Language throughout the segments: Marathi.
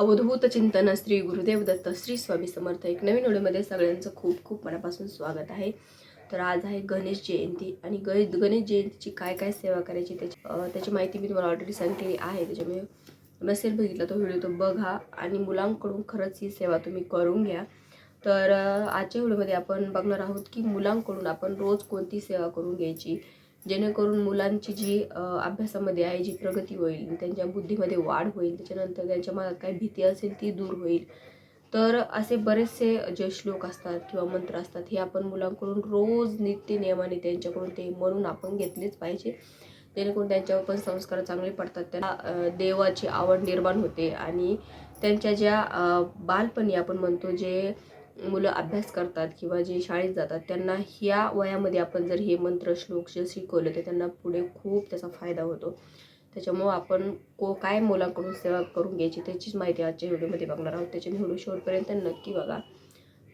अवधूत चिंतन श्री गुरुदेव दत्त श्री स्वामी समर्थ एक नवीन व्हिडिओमध्ये सगळ्यांचं खूप खूप मनापासून स्वागत आहे. तर आज आहे गणेश जयंती आणि ग गणेश जयंतीची काय काय सेवा करायची त्याची त्याची माहिती मी तुम्हाला ऑलरेडी सांगितलेली आहे. त्याच्यामुळे नसेल बघितला तो व्हिडिओ तो बघा आणि मुलांकडून खरंच ही सेवा तुम्ही करून घ्या. तर आजच्या व्हिडिओमध्ये आपण बघणार आहोत की मुलांकडून आपण रोज कोणती सेवा करून घ्यायची जेणेकरून मुलांची जी अभ्यासामध्ये आहे जी प्रगती होईल त्यांच्या बुद्धीमध्ये वाढ होईल त्याच्यानंतर त्यांच्या मनात काही भीती असेल ती दूर होईल. तर असे बरेचसे जे श्लोक असतात किंवा मंत्र असतात हे आपण मुलांकडून रोज नित्य नियमाने त्यांच्याकडून ते म्हणून आपण घेतलेच पाहिजे. जेणेकरून त्यांच्यावर पण संस्कार चांगले पडतात. त्यांना देवाची आवड निर्माण होते आणि त्यांच्या ज्या बालपणी आपण म्हणतो जे मुलं अभ्यास करतात किंवा जे शाळेत जातात त्यांना ह्या वयामध्ये आपण जर हे मंत्र श्लोक जे शिकवलं तर त्यांना पुढे खूप त्याचा फायदा होतो. त्याच्यामुळं आपण को काय मुलांकडून सेवा करून घ्यायची त्याचीच माहिती आजच्या व्हिडिओमध्ये बघणार आहोत. त्याच्या व्हिडिओ शेवटपर्यंत नक्की बघा.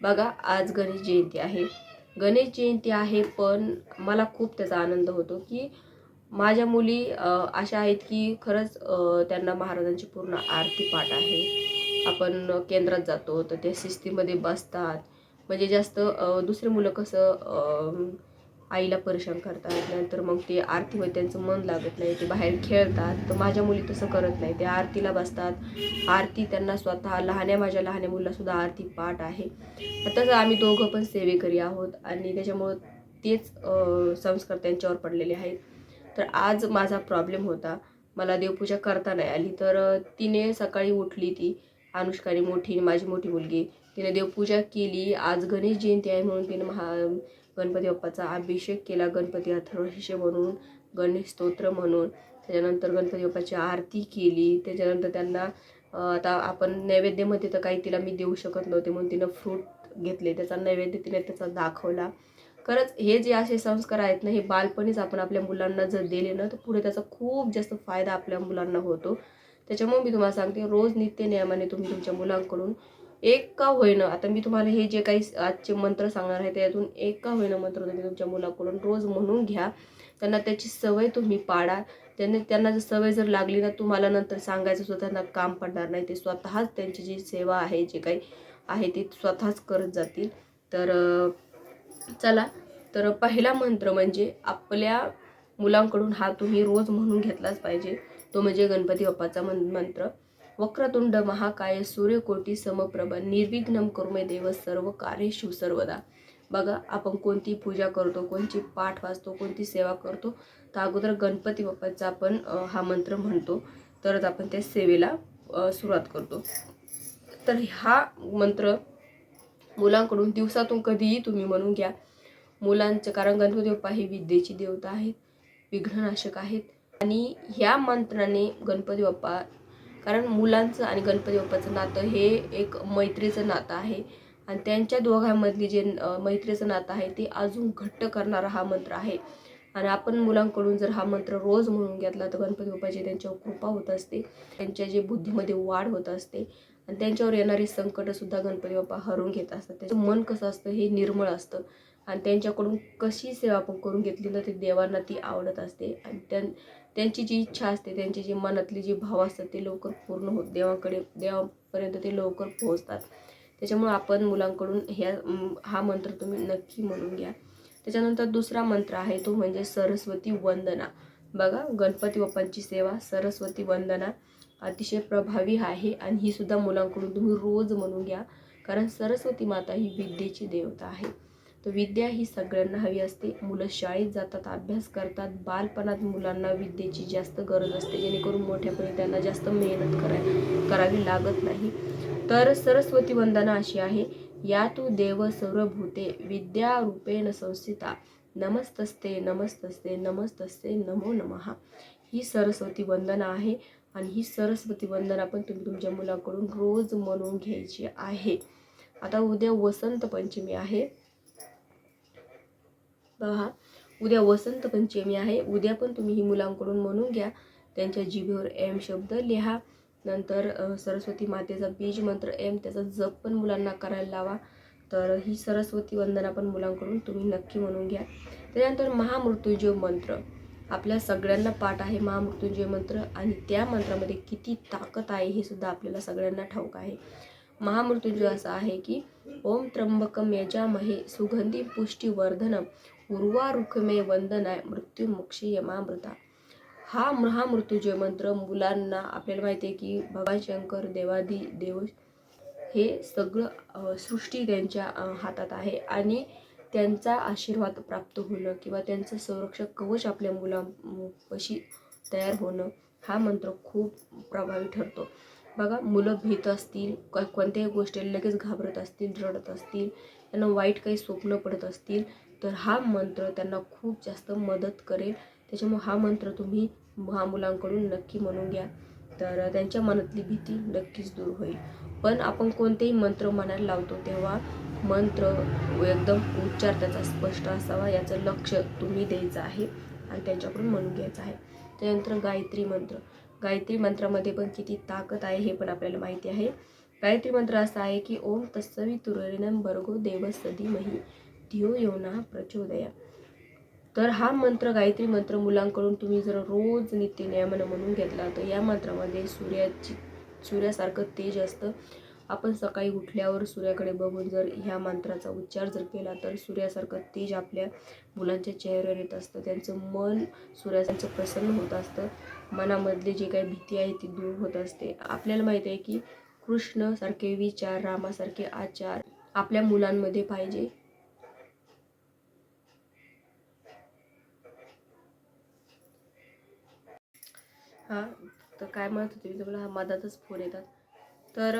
बघा आज गणेश जयंती आहे. गणेश जयंती आहे पण मला खूप त्याचा आनंद होतो की माझ्या मुली अशा आहेत की खरंच त्यांना महाराजांची पूर्ण आरती पाठ आहे. आपण केंद्रात जातो तर ते शिस्तीमध्ये बसतात. म्हणजे जास्त दुसरे मुलं कसं आईला परेशान करतात नंतर मग ते आरतीमध्ये त्यांचं मन लागत नाही ते बाहेर खेळतात. तर माझ्या मुली तसं करत नाही. ते आरतीला बसतात. आरती त्यांना स्वतः लहान्या माझ्या लहान्या मुलासुद्धा आरती पाठ आहे. तसं आम्ही दोघं पण सेवेकरी आहोत आणि त्याच्यामुळं तेच संस्कार त्यांच्यावर पडलेले आहेत. तर आज माझा प्रॉब्लेम होता. मला देवपूजा करता नाही आली. तर तिने सकाळी उठली ती. अनुष्काने मोठी माझी मोठी मुलगी. तिने देवपूजा केली. आज गणेश जयंती आहे म्हणून तिने महा गणपती बाप्पाचा अभिषेक केला. गणपती अथर्वशीष म्हणून गणेश स्तोत्र म्हणून. त्याच्यानंतर गणपती बाप्पाची आरती केली. त्याच्यानंतर त्यांना आता आपण नैवेद्यामध्ये तर काही तिला मी देऊ शकत नव्हते म्हणून तिनं फ्रूट घेतले. त्याचा नैवेद्य तिने त्याचा दाखवला. खरंच हे जे असे संस्कार आहेत ना हे बालपणीच आपण आपल्या मुलांना जर दिले ना तर पुढे त्याचा खूप जास्त फायदा आपल्या मुलांना होतो. त्याच्यामुळे मी तुम्हाला सांगते रोज नित्य नियमाने तुम्ही तुमच्या मुलांकडून एक का होईना आता मी तुम्हाला हे जे काही आजचे मंत्र सांगणार आहे त्यातून एक का होईना मंत्र तुम्ही तुमच्या मुलाकडून रोज म्हणून घ्या. त्यांना त्याची सवय तुम्ही पाडा. त्यांनी त्यांना जर सवय जर लागली ना तुम्हाला नंतर सांगायचं सुद्धा त्यांना काम पडणार नाही. ते स्वतःच त्यांची जी सेवा आहे जे काही आहे ती स्वतःच करत जातील. तर चला. तर पहिला मंत्र म्हणजे आपल्या मुलांकडून हा तुम्ही रोज म्हणून घेतलाच पाहिजे. तो म्हणजे गणपती बाप्पाचा मं मंत्र. वक्रतुंड महाकाय सूर्यकोटी समप्रभ निर्विघ्नम करुमे देव सर्व कार्येषु सर्वदा. बघा आपण कोणती पूजा करतो कोणती पाठ वाचतो कोणती सेवा करतो तर अगोदर गणपती बाप्पाचा आपण हा मंत्र म्हणतो. तरच आपण त्या सेवेला सुरुवात करतो. तर हा मंत्र मुलांकडून दिवसातून कधीही तुम्ही म्हणून घ्या. मुलांचं कारण गणपती बाप्पा ही विद्येची देवता आहेत विघ्ननाशक आहेत. आणि ह्या मंत्राने गणपती बाप्पा कारण मुलांचं आणि गणपती बाप्पाचं नातं हे एक मैत्रीचं नातं आहे. आणि त्यांच्या दोघांमधली जे मैत्रीचं नातं आहे ते अजून घट्ट करणारा हा मंत्र आहे. आणि आपण मुलांकडून जर हा मंत्र रोज म्हणून घेतला तर गणपती बाप्पाची त्यांच्यावर कृपा होत असते. त्यांच्या जे बुद्धीमध्ये वाढ होत असते. आणि त्यांच्यावर येणारी संकटंसुद्धा गणपती बाप्पा हरून घेत असतात. त्याचं मन कसं असतं हे निर्मळ असतं. आणि त्यांच्याकडून कशी सेवा आपण करून घेतली ना ते देवांना ती आवडत असते. आणि त्यां त्यांची जी इच्छा असते त्यांची जी मनातली जी भाव असतात ते लवकर पूर्ण होत देवाकडे देवापर्यंत ते लवकर पोहोचतात. त्याच्यामुळं आपण मुलांकडून ह्या हा मंत्र तुम्ही नक्की म्हणून घ्या. त्याच्यानंतर दुसरा मंत्र आहे तो म्हणजे सरस्वती वंदना. बघा गणपती बाप्पांची सेवा सरस्वती वंदना अतिशय प्रभावी आहे आणि ही सुद्धा मुलांकडून तुम्ही रोज म्हणून घ्या. कारण सरस्वती माता ही विद्येची देवता आहे. तर विद्या ही सगळ्यांना हवी असते. मुलं शाळेत जातात अभ्यास करतात. बालपणात मुलांना विद्येची जास्त गरज असते. जेणेकरून मोठ्यापणी त्यांना जास्त मेहनत कराय करावी लागत नाही. तर सरस्वती वंदना अशी आहे या तू देव सर्वभूते विद्या रूपेण संस्थिता. नमस्तस्ते नमस्तस्ते नमस्तस्ते नमो नमः. ही सरस्वती वंदना आहे आणि ही सरस्वती वंदना पण तुम्ही तुमच्या मुलाकडून रोज म्हणून घ्यायची आहे. आता उद्या वसंत पंचमी आहे. पहा उद्या वसंत पंचमी आहे. उद्या पण तुम्ही ही मुलांकडून म्हणून घ्या. त्यांच्या जिभेवर एम शब्द लिहा. नंतर सरस्वती मातेचा बीज मंत्र एम त्याचा जप पण मुलांना करायला लावा. तर ही सरस्वती वंदना पण मुलांकडून तुम्ही नक्की म्हणून घ्या. त्याच्यानंतर महामृत्युंजय मंत्र. आपल्या सगळ्यांना पाठ आहे महामृत्युंजय मंत्र आणि त्या मंत्रामध्ये किती ताकद आहे हे सुद्धा आपल्याला सगळ्यांना ठाऊक आहे. महामृत्युंजय असा आहे की ओम त्र्यंबकम यजामहे सुगंधी पुष्टीवर्धनम. उर्वारुखमे वंदनाय मृत्युमुक्षी यमामृता. हा महामृत्युंजय मंत्र मुलांना आपल्याला माहिती आहे की भगवान शंकर देवादी देव हे सगळं सृष्टी त्यांच्या हातात आहे आणि त्यांचा आशीर्वाद प्राप्त होणं किंवा त्यांचं संरक्षक कवच आपल्या मुलांपाशी तयार होणं हा मंत्र खूप प्रभावी ठरतो. बघा मुलं भीत असतील क कोणत्याही गोष्टी लगेच घाबरत असतील रडत असतील त्यांना वाईट काही स्वप्न पडत असतील तर हा मंत्र त्यांना खूप जास्त मदत करेल. त्याच्यामुळे हा मंत्र तुम्ही महा मुलांकडून नक्की म्हणून घ्या. तर त्यांच्या मनातली भीती नक्कीच दूर होईल. पण आपण कोणतेही मंत्र मनाला लावतो तेव्हा मंत्र एकदम उच्चार त्याचा स्पष्ट असावा याचं लक्ष तुम्ही द्यायचं आहे आणि त्यांच्याकडून म्हणून घ्यायचं आहे. त्यानंतर गायत्री मंत्र. गायत्री मंत्रामध्ये पण किती ताकद आहे हे पण आपल्याला माहिती आहे. गायत्री मंत्र असा आहे की ओम तत्सवी तुररिणम भर्गो देवसदी मही धियो योना प्रचोदया. तर हा मंत्र गायत्री मंत्र मुलांकडून तुम्ही जर रोज नित्य नियमन म्हणून घेतला तर या मंत्रामध्ये सूर्याची सूर्यासारखं तेज असतं. आपण सकाळी उठल्यावर सूर्याकडे बघून जर ह्या मंत्राचा उच्चार जर केला तर सूर्यासारखं तेज आपल्या मुलांच्या चेहऱ्यावर येत असतं. त्यांचं मन सूर्याचं प्रसन्न होत असतं. मनामधली जी काही भीती आहे ती दूर होत असते. आपल्याला माहिती आहे की कृष्णसारखे विचार रामासारखे आचार आपल्या मुलांमध्ये पाहिजे. हां तर काय म्हणत होते मी तुम्हाला? हा मधातच फोन येतात. तर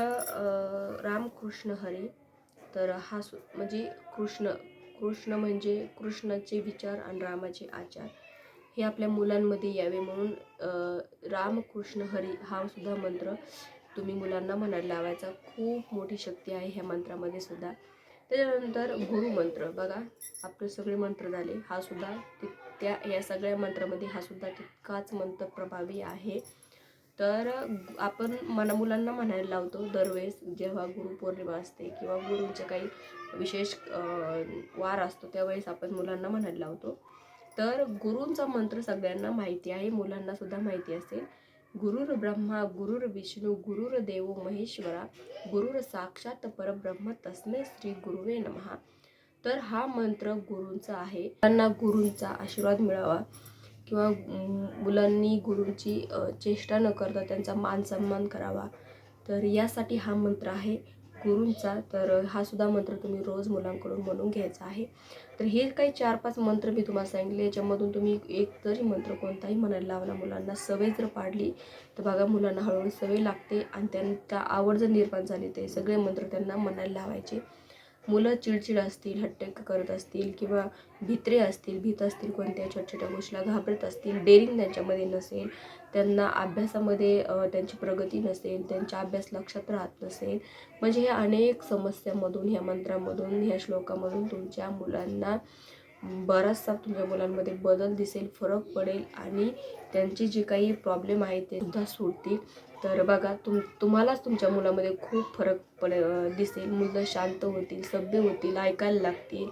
रामकृष्ण हरी. तर हा सु म्हणजे कृष्ण कृष्ण म्हणजे कृष्णाचे विचार आणि रामाचे आचार हे आपल्या मुलांमध्ये यावे म्हणून रामकृष्ण हरी हा सुद्धा मंत्र तुम्ही मुलांना म्हणायला लावायचा. खूप मोठी शक्ती आहे ह्या मंत्रामध्ये सुद्धा. त्याच्यानंतर गुरुमंत्र बघा आपले सगळे मंत्र झाले. हा सुद्धा ति- त्या या सगळ्या मंत्रामध्ये हा सुद्धा तितकाच मंत्र प्रभावी आहे. तर आपण मना मुलांना म्हणायला लावतो दरवेळेस जेव्हा गुरुपौर्णिमा असते किंवा गुरूंचे काही विशेष वार असतो त्यावेळेस आपण मुलांना म्हणायला लावतो. तर गुरूंचा मंत्र सगळ्यांना माहिती आहे मुलांनासुद्धा माहिती असेल. गुरुर ब्रह्मा गुरुर विष्णू गुरुर देव महेश्वरा गुरुर साक्षात परब्रह्म तस्मे श्री गुरुवे नमहा. तर हा मंत्र गुरूंचा आहे. त्यांना गुरूंचा आशीर्वाद मिळावा किंवा मुलांनी गुरूंची चेष्टा न करता त्यांचा मान सन्मान करावा. तर यासाठी हा मंत्र आहे. गुरूंचा तर हा सुद्धा मंत्र तुम्ही रोज मुलांकडून म्हणून घ्यायचा आहे. तर हे काही चार पाच मंत्र मी तुम्हाला सांगितले याच्यामधून तुम्ही एक तरी मंत्र कोणताही म्हणायला लावला मुलांना सवय जर पाडली तर बघा मुलांना हळूहळू सवय लागते आणि त्यांना आवड जर निर्माण झाली ते सगळे मंत्र त्यांना म्हणायला लावायचे. मुलं चिडचिड असतील हट्ट करत असतील किंवा भित्रे असतील भीत असतील कोणत्या छोट्या छोट्या गोष्टीला घाबरत असतील डेअरिंग त्यांच्यामध्ये नसेल त्यांना अभ्यासामध्ये त्यांची प्रगती नसेल त्यांचा अभ्यास लक्षात राहत नसेल म्हणजे ह्या अनेक समस्यामधून ह्या मंत्रामधून ह्या श्लोकामधून तुमच्या मुलांना बराचसा तुमच्या मुलांमध्ये बदल दिसेल फरक पडेल आणि त्यांची जी काही प्रॉब्लेम आहेत ते सुद्धा सुटतील तर बघा तुम तुम्हालाच तुमच्या मुलामध्ये खूप फरक पड दिसेल. मुलं शांत होतील सभ्य होतील ऐकायला लागतील.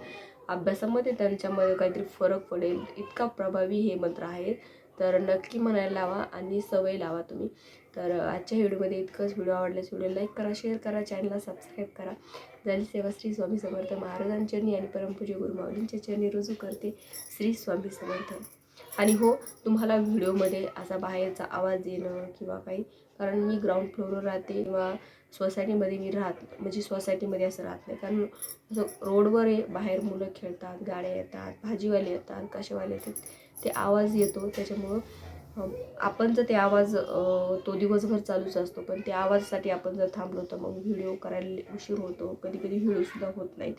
अभ्यासामध्ये त्यांच्यामध्ये काहीतरी फरक पडेल. इतका प्रभावी हे मंत्र आहे तर नक्की म्हणायला लावा आणि सवय लावा तुम्ही. तर आजच्या व्हिडिओमध्ये इतकंच. व्हिडिओ आवडल्यास व्हिडिओ लाईक करा शेअर करा चॅनलला सबस्क्राईब करा. झाली सेवा श्री स्वामी समर्थ महाराजांचरणी आणि परमपूज्य गुरुमाऊलींच्या चरणी रुजू करते श्री स्वामी समर्थ. आणि हो तुम्हाला व्हिडिओमध्ये असा बाहेरचा आवाज येणं किंवा काही कारण मी ग्राउंड फ्लोअरवर राहते किंवा सोसायटीमध्ये मी राहत म्हणजे सोसायटीमध्ये असं राहत नाही. कारण असं रोडवर आहे बाहेर मुलं खेळतात गाड्या येतात भाजीवाले येतात कशावाले येतात ते आवाज येतो त्याच्यामुळं आपण जर ते आवाज तो दिवसभर चालूच असतो पण त्या आवाजासाठी आपण जर थांबलो तर मग व्हिडिओ करायला उशीर होतो कधी कधी व्हिडिओसुद्धा होत नाहीत.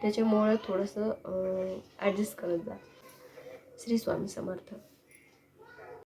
त्याच्यामुळं थोडंसं ॲडजस्ट करत जा. श्री स्वामी समर्थ.